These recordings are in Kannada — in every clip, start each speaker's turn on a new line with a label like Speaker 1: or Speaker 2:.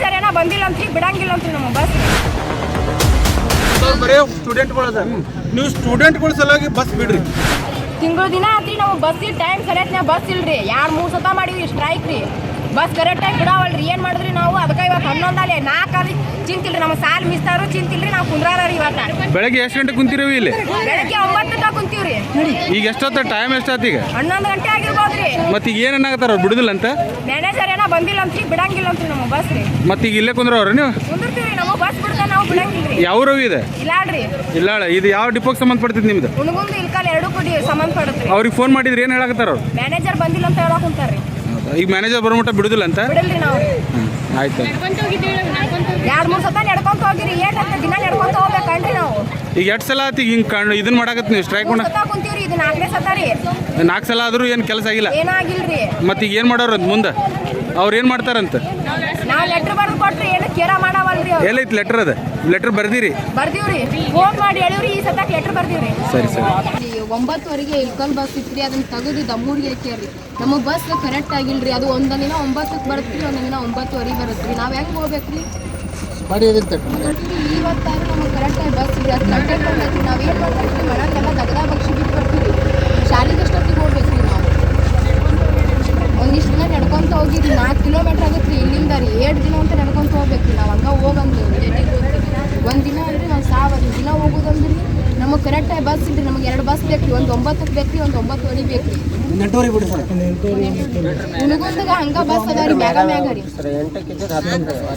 Speaker 1: ಮ್ಯಾನೇಜರ್ ಏನೋ ಬಂದಿಲ್ಲ ಅಂತ ಬಿಡಂಗಿಲ್ಲ ಅಂತ ನಮ್ಮ ಬಸ್
Speaker 2: ಬರೀ ಸ್ಟೂಡೆಂಟ್ಗಳು ಅದ ನೀವು ಸ್ಟೂಡೆಂಟ್ಗಳ ಸಲುವಾಗಿ ಬಸ್ ಬಿಡ್ರಿ.
Speaker 1: ತಿಂಗಳ ದಿನ ಅಂತ್ರಿ ನಾವು ಬಸ್ ಟೈಮ್ ಸರಿಯತ್ನ ಬಸ್ ಇಲ್ರಿ. ಯಾರ್ ಮೂರು ಸತ ಮಾಡಿವಿ ಸ್ಟ್ರೈಕ್ ರೀ. ಬಸ್ ಕರೆಕ್ಟ್ ಆಗಿ ಬಿಡಾವಲ್ರಿ. ಏನು ಮಾಡಿದ್ರಿ ನಾವು? ಅದಕ್ಕೆ ಇವತ್ತು ಹನ್ನೊಂದಲ್ಲಿ ನಾಲ್ಕು ಅಲ್ಲಿ ಚಿಂತಿಲ್ರಿ. ನಮ್ಮ ಸಾಲ್ ಮಿಸ್ತಾರು ಚಿಂತಿಲ್ರಿ. ನಾವು ಕುಂದ್ರಾರ ರೀ ಇವತ್ತು
Speaker 3: ಬೆಳಗ್ಗೆ ಎಷ್ಟು ಗಂಟೆ ಕುಂತೀರಿ ಇಲ್ಲಿ?
Speaker 1: ಬೆಳಗ್ಗೆ ಒಂಬತ್ತು ಕುಂತೀವ್ರಿ.
Speaker 3: ಈಗ ಎಷ್ಟೊತ್ತ ಟೈಮ್ ಎಷ್ಟೊತ್ತು ಈಗ?
Speaker 1: ಹನ್ನೊಂದು ಗಂಟೆ ಆಗಿರ್ಬೋದ್ರಿ
Speaker 3: ಮತ್ತೆ ಈಗ ಏನು ಅನ್ನಾಗತ್ತಾರ ಅವ್ರು ಬಿಡುದಿಲ್ಲ ಅಂತ?
Speaker 1: ಮ್ಯಾನೇಜರ್ ಏನೋ ಬಂದಿಲ್ಲ ಅಂತ ಬಿಡಂಗಿಲ್ಲ ಅಂತ ನಮ್ಮ ಬಸ್ ರೀ.
Speaker 3: ಮತ್ತೆ ಈಗ ಇಲ್ಲೇ ನೀವು?
Speaker 1: ಕುಂದಿರ್ತೀವಿ ನಾವು ಬಸ್ ಬಿಡ್ತಾ ನಾವು ಬಿಡಂಗಿಲ್ರಿ
Speaker 3: ಯಾವ ರವಿ ಇದೆ?
Speaker 1: ಇಲ್ಲಾಡ್ರಿ
Speaker 3: ಇಲ್ಲ ಇದು ಯಾವ ಡಿಪೋಗೆ ಸಂಬಂಧಪಡ್ತೈತಿ ನಿಮ್ದು?
Speaker 1: ಉಣಗುಂದು ಇಲ್ಕಾಲ್ ಎರಡು ಕೂಡಿ ಸಂಬಂಧ ಪಡುತ್ರಿ
Speaker 3: ಅವ್ರಿಗೆ ಫೋನ್ ಮಾಡಿದ್ರೆ ಏನು ಹೇಳಕತ್ತಾರ ಅವ್ರು?
Speaker 1: ಮ್ಯಾನೇಜರ್ ಬಂದಿಲ್ಲ ಅಂತ ಹೇಳಕ್ ಕುಂತಾರ್ರಿ
Speaker 3: ಈಗ ಮ್ಯಾನೇಜರ್ ಬರೋಮಟ್ಟ ಬಿಡುದಿಲ್ಲ ಅಂತ?
Speaker 1: ಬಿಡಲ್ರಿ ನಾವು.
Speaker 3: ಹ್ಮ್, ಆಯ್ತು.
Speaker 1: ಎರಡು ಮೂರು ಸತ ನಡ್ಕೊಂತ ಹೋಗಿರಿ ಏಟ್ ಅಂತ ದಿನ ನಡ್ಕೊಂತ ಹೋಗ್ಬೇಕನ್ರಿ ನಾವು.
Speaker 3: ಈಗ ಎಷ್ಟು ಸಲ ಆತು ಈಗ ಹಿಂಗೆ ಕಣ್ಣು ಇದನ್ನ ಮಾಡಕತ್ತಿ ನೀವು ಸ್ಟ್ರೈಕ್ ಮಾಡ
Speaker 1: ಇದು ನಾಲ್ಕನೇ ಸತ ರೀ.
Speaker 3: ನಾಲ್ಕು ಸಲ ಆದರೂ ಏನು ಕೆಲಸ ಆಗಿಲ್ಲ.
Speaker 1: ಏನಾಗಿಲ್ರಿ?
Speaker 3: ಮತ್ತೆ ಈಗ ಏನು ಮಾಡೋರು ಅಂತ ಮುಂದೆ? ಅವ್ರು ಏನು ಮಾಡ್ತಾರಂತ?
Speaker 1: ನಾವ್ ಲೆಟರ್ ಬರ್ದು ಕೊಟ್ರಿ ಏನು ಕೇರ ಮಾಡವಲ್ರಿ ಅವ್ರು.
Speaker 3: ಎಲ್ಲೈತಿ ಲೆಟ್ರ್ ಅದ? ಲೆಟ್ರ್ ಬರ್ದಿರಿ.
Speaker 1: ಬರ್ದೀವ್ರಿ. ಫೋನ್ ಮಾಡಿ ಹೇಳಿವ್ರಿ ಈ ಸತಕ್ ಲೆಟರ್ ಬರ್ದೀವ್ರಿ.
Speaker 3: ಸರಿ ಸರಿ.
Speaker 4: ಒಂಬತ್ತುವರೆಗೆ ಇಲ್ಕಲ್ ಬಸ್ ಇತ್ರಿ ಅದನ್ನ ತೆಗೆದು ದಮ್ಮೂರಿಗೆ ಹಾಕ್ಯಾರ್ರಿ ನಮ್ಮ ಬಸ್ ಕರೆಕ್ಟ್ ಆಗಿಲ್ರಿ ಅದು ಒಂದೊಂದು ದಿನ ಒಂಬತ್ತಕ್ಕೆ ಬರುತ್ತೆ ಒಂದೊಂದು ದಿನ ಒಂಬತ್ತುವರೆಗೆ ಬರುತ್ತೆ ರೀ ನಾವು ಹೆಂಗೆ ಹೋಗ್ಬೇಕ್ರಿ? ಇವತ್ತಾದ್ರೂ ನಮಗೆ ಕರೆಕ್ಟಾಗಿ ಬಸ್ ಅದು ಕರೆಕ್ಟಾಗಿ ಬರ್ಬೇಕು ನಾವು ಏನು ಮಾಡ್ತೀವಿ ಮನೆಗೆಲ್ಲ ದಗದ ನಡ್ಕೊಂತ ಹೋಗಿದ್ವಿ ನಾಲ್ಕು ಕಿಲೋಮೀಟರ್ ಆಗುತ್ತೆ ರೀ ಇಲ್ಲಿಂದ ರೀ. ಎರಡು ದಿನ ಅಂತ ನಡ್ಕೊಂತ ಹೋಗ್ಬೇಕು ನಾವು ಹಂಗೆ ಹೋಗಂದು ಒಂದು ದಿನ ಅಂದರೆ ನಾವು ಸಾವಿರ ದಿನ ಹೋಗೋದಂದ್ರಿ ನಮಗೆ ಕರೆಕ್ಟಾಗಿ ಬಸ್ ಇಲ್ರಿ ನಮಗೆ ಎರಡು ಬಸ್ ಬೇಕು ರೀ. ಒಂದು ಒಂಬತ್ತಕ್ಕೆ ಬೇಕು ರೀ ಒಂದು ಒಂಬತ್ತುವರೆ ಬೇಕು ರೀ. ಹುಡುಗಂದಾಗ ಹಂಗೆ ಬಸ್ ಅದ ರೀ ಮ್ಯಾಗ ಮ್ಯಾಗ ರೀ.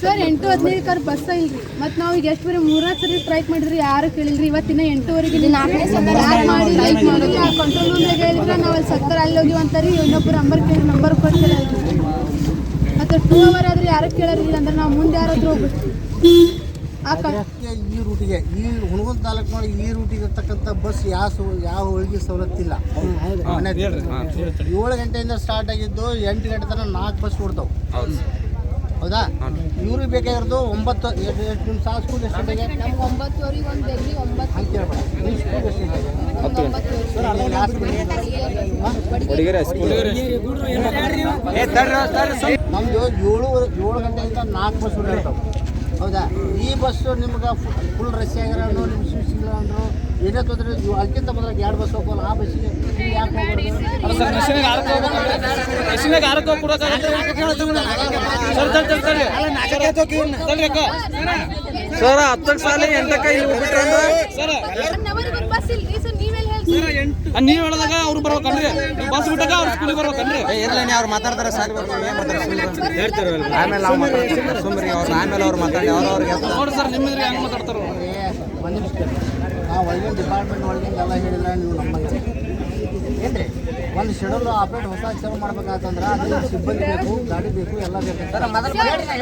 Speaker 5: ಸರ್ ಎಂಟು ಹದಿನೈದಕ್ಕಾರ ಬಸ್ ಇಲ್ರಿ ಮತ್ತು ನಾವು ಈಗ ಎಷ್ಟು ಬರೀ ಮೂರ ಸರಿ ಸ್ಟ್ರೈಕ್ ಮಾಡಿದ್ರಿ ಯಾರು ಕೇಳಿಲ್ರಿ. ಇವತ್ತಿನ ಎಂಟೂವರೆಗೆ
Speaker 4: ಇಲ್ಲಿ ನಾಲ್ಕನೇ ಸಲ
Speaker 5: ಯಾರು ಮಾಡಿ ಲೈಕ್ ಮಾಡೋದು ಆ ಕಂಟ್ರೋಲ್ ರೂಮ್ನಾಗ ಹೇಳಿದ್ರೆ ನಾವು ಅಲ್ಲಿ ಸತ್ತರ ಅಲ್ಲಿ ಹೋಗಿ ಅಂತಾರಿ ಇನ್ನೊಬ್ರು ನಂಬರ್ ಕೇಳಿ ನಂಬರ್ ಕೊಡ್ತೀರ ಮತ್ತು ಟೂ ಅವರ್ ಆದ್ರೆ ಯಾರು ಕೇಳೋರಿಲ್ಲ ಅಂದ್ರೆ ನಾವು ಮುಂದೆ ಯಾರಾದ್ರೂ ಹೋಗ್ಬಿಟ್ಟು ಆ
Speaker 6: ಈ ರೂಟಿಗೆ ಈ ಹುಣಗುಂದ ತಾಲೂಕಿನೊಳಗೆ ಈ ರೂಟಿಗೆ ಇರ್ತಕ್ಕಂಥ ಬಸ್ ಯಾವ ಸೌ ಯಾವ ಹೋಳಿಗೆ ಸವಲತ್ತಿಲ್ಲ ಮನೆಗೆ. ಏಳು ಗಂಟೆಯಿಂದ ಸ್ಟಾರ್ಟ್ ಆಗಿದ್ದು ಎಂಟು ಗಂಟೆ ತನಕ ನಾಲ್ಕು ಬಸ್ ಓಡ್ತಾವೆ. ಹೌದಾ? ಇವ್ರಿಗೆ ಬೇಕಾಗಿರೋದು ಒಂಬತ್ತು ಎಷ್ಟು ಎಷ್ಟು ನಿಮ್ಮ ಸಾಸ್ ಸ್ಕೂಲ್ ಎಷ್ಟು ಗಂಟೆಗೆ?
Speaker 4: ಒಂಬತ್ತುವರೆಗೆ ಒಂದು ಒಂಬತ್ತು
Speaker 6: ಅಂತ ಹೇಳ್ಬೋದು ನಿಮ್ಮ ಸ್ಕೂಲ್ ಎಷ್ಟು ಗಂಟೆಗೆ? Last ನಮ್ಮದು ಏಳು ಏಳು ಗಂಟೆಯಿಂದ ನಾಲ್ಕು ಬಸ್ ಇರ್ತಾವೆ ಹೌದಾ ಈ ಬಸ್ಸು ನಿಮ್ಗೆ ಫುಲ್ ರಶ್ ಆಗ್ಯಾರ ನಿಮ್ಗೆ ನಿಮ್ಮ ಸಿಗ್ಸಿಲ್ಲ ಅಂದ್ರು ಏನೇ ತೊಂದರೆ ಅದಕ್ಕಿಂತ ಮೊದಲಾಗಿ ಎರಡು ಬಸ್ ಹೋಗೋಲ್ಲ ಆ ಬಸ್ಸಿಗೆ
Speaker 2: ಸರ್ ಹತ್ತಕ್ಕೆ ಸಾಲ ಎಂಟಕ್ಕೆ ಇಲ್ಲಿ ಹೋಗ್ಬಿಟ್ರೆ
Speaker 4: ಬಸ್ ಇಲ್ರಿ ಸರ್ ನೀವೆಲ್ಲ ಹೇಳ್ತೀರಿ
Speaker 2: ನೀವು ಹೇಳಿದಾಗ ಅವ್ರು ಬರ್ಬೇಕನ್ರಿ ಬಸ್ ಬಿಟ್ಟಾಗ ಅವ್ರು ಸ್ಕೂಲಿಗೆ ಬರ್ಬೇಕನ್ರಿ
Speaker 7: ಇರ್ಲೇನೆ ಅವ್ರು ಮಾತಾಡ್ತಾರೆ ಸಾರಿ ಆಮೇಲೆ ನಾವು ಮಾತಾಡ್ತೀವಿ ಸುಮ್ರಿ ಅವ್ರು ಆಮೇಲೆ ಅವ್ರು ಮಾತಾಡಿ ಅವ್ರ ಅವ್ರಿಗೆ
Speaker 2: ನೋಡಿ ಸರ್ ನಿಮ್ಮಿದ್ರೆ ಹೆಂಗ್ ಮಾತಾಡ್ತಾರ.
Speaker 6: ಡಿಪಾರ್ಟ್ಮೆಂಟ್ ಒಳಗಿನ ಎಲ್ಲ ಹೇಳಿಲ್ಲ ನೀವು ನಮ್ಮಂಗೆ ಏನ್ರಿ? ಒಂದು ಶೆಡ್ಯೂಲ್ ಆಪರೇಟ್ ಹೊಸ ಚಾಲು ಮಾಡ್ಬೇಕಾತಂದ್ರೆ ಸಿಬ್ಬಂದಿ ಬೇಕು ಗಾಡಿ ಬೇಕು ಎಲ್ಲ ಬೇಕು. ಸರ್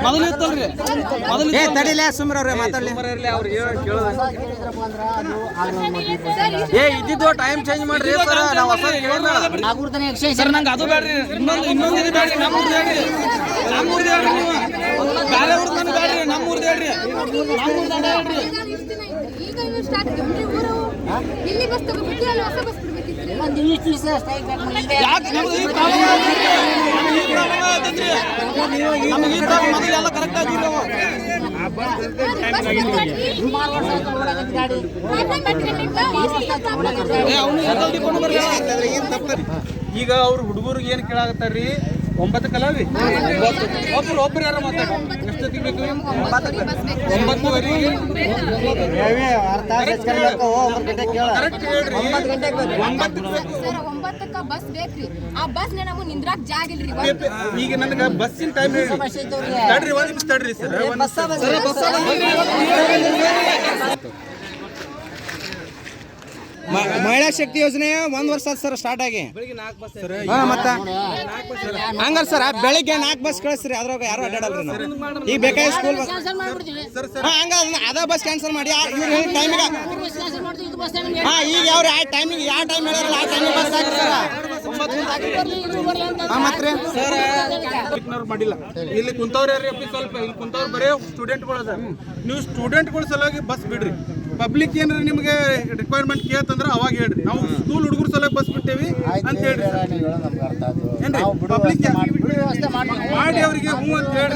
Speaker 2: ಮೊದಲು ಇತ್ತಲ್ರಿ? ಮೊದಲು
Speaker 7: ಏ ತಡಿಲೇ ಸುಮ್ರಿ ಅವ್ರೆ
Speaker 6: ಕೇಳಿದ್ರಪ್ಪ ಅಂದ್ರೆ ಅದು ಆಗಲ್ಲ
Speaker 7: ಏ ಇದ್ದಿದ್ದು ಟೈಮ್ ಚೇಂಜ್ ಮಾಡ್ರಿ ಸರ್ ನಾವು ಹೊಸ
Speaker 2: ಸರ್ ನಂಗೆ ಅದು ಬೇಡ್ರಿ. ಇನ್ನೊಂದು ಇನ್ನೊಂದು ಇದು ಬೇಡ್ರಿ ಹೇಳ್ರಿ. ಹೇಳ್ರಿ ನೀವು. ಬೇರೆ ಊರ್ದು ನನಗೆ ಬೇಡ್ರಿ ನಮ್ಮ ಊರ್ದು ಹೇಳ್ರಿ. ನಮ್ಮ ಊರ್ದು ಅಡ್ಡ ಹೇಳ್ರಿ.
Speaker 4: ಈಗ ಸ್ಟಾರ್ಟ್ ಊರು ಇಲ್ಲಿ ಬಸ್ ತಗೋಬೇಕು ಅಲ್ಲಿ ಹೊಸ ಬಸ್ ಬಿಡ್ಬೇಕಿತ್ತು
Speaker 2: ಎಲ್ಲ ಕರೆಕ್ಟ್ ಆಗಿಲ್ಲ
Speaker 3: ಈಗ ಅವ್ರ ಹುಡುಗರಿಗೆ ಏನ್ ಕೇಳಾಕತ್ತಾರ್ರಿ? ಒಂಬತ್ತು ಕಲಾವಿ? ಒಬ್ರು ಒಬ್ರು ಯಾರು ಮಾತಾಡ ಎಷ್ಟು ಬೇಕು ಒಂಬತ್ತುವರೆಗೆ ಕರೆಕ್ಟ್ ಹೇಳ್ರಿ.
Speaker 4: ಒಂಬತ್ತಕ್ಕ ಬಸ್ ಬೇಕ್ರಿ ಆ ಬಸ್ ನಮಗೆ ನಿಂದ್ರಾಕ್ ಜಾಗ ಇಲ್ರಿ
Speaker 3: ಈಗ ನನಗೆ ಬಸ್ಸಿನ ಟೈಮ್ ಹೇಳಿ. ತಡ್ರಿ ಒಂದು ನಿಮಿಷ ತಡ್ರಿ ಸರ್.
Speaker 7: ಮಹಿಳಾ ಶಕ್ತಿ ಯೋಜನೆ ಒಂದ್ ವರ್ಷ ಸರ ಸರ್ ಸ್ಟಾರ್ಟ್ ಆಗಿ. ಹಾ, ಮತ್ತ. ಹಂಗಾರ ಸರ್ ಬೆಳಿಗ್ಗೆ ನಾಲ್ಕು ಬಸ್ ಕಳಿಸ್ರಿ, ಅದ್ರಾಗ ಯಾರು ಅಡ್ಡಾಡಲ್ರಿ ಈಗ ಬೇಕಾಗಿ ಸ್ಕೂಲ್ ಬಸ್ ಹಂಗ ಅದ ಬಸ್ ಕ್ಯಾನ್ಸಲ್ ಮಾಡಿ ಟೈಮಿಗ ಟೈಮಿಗೆ ಹಾ, ಈಗ ಅವ್ರು ಯಾವ ಟೈಮಿಗೆ ಯಾವ ಟೈಮ್ ಹೇಳಿರಲ್ಲ ಆ ಟೈಮಿಗೆ ಬಸ್ ಹಾಕಿ ಸರ್
Speaker 3: ಮಾಡಿಲ್ಲ ಇಲ್ಲಿ ಕುಂತವ್ರು ಸ್ವಲ್ಪ, ಇಲ್ಲಿ ಕುಂತವ್ರು ಬರೀ ಸ್ಟೂಡೆಂಟ್ಗಳು ಅದ ನೀವು ಸ್ಟೂಡೆಂಟ್ಗಳ ಸಲುವಾಗಿ ಬಸ್ ಬಿಡ್ರಿ. ಪಬ್ಲಿಕ್ ಏನಾರ ನಿಮಗೆ ರಿಕ್ವೈರ್ಮೆಂಟ್ ಕೇಳ್ತಂದ್ರೆ ಅವಾಗ ಹೇಳ್ರಿ. ನಾವು ಸ್ಕೂಲ್ ಹುಡುಗರು ಸಲ ಬಸ್ ಬಿಟ್ಟೇವಿ ಅಂತ ಹೇಳ್ರಿ. ಏನ್ರಿ? ಪಬ್ಲಿಕ್
Speaker 6: ಮಾಡಿ ಅವರಿಗೆ ಮಾಡಿ
Speaker 3: ಹ್ಞೂ ಅಂತ ಹೇಳ್ರಿ.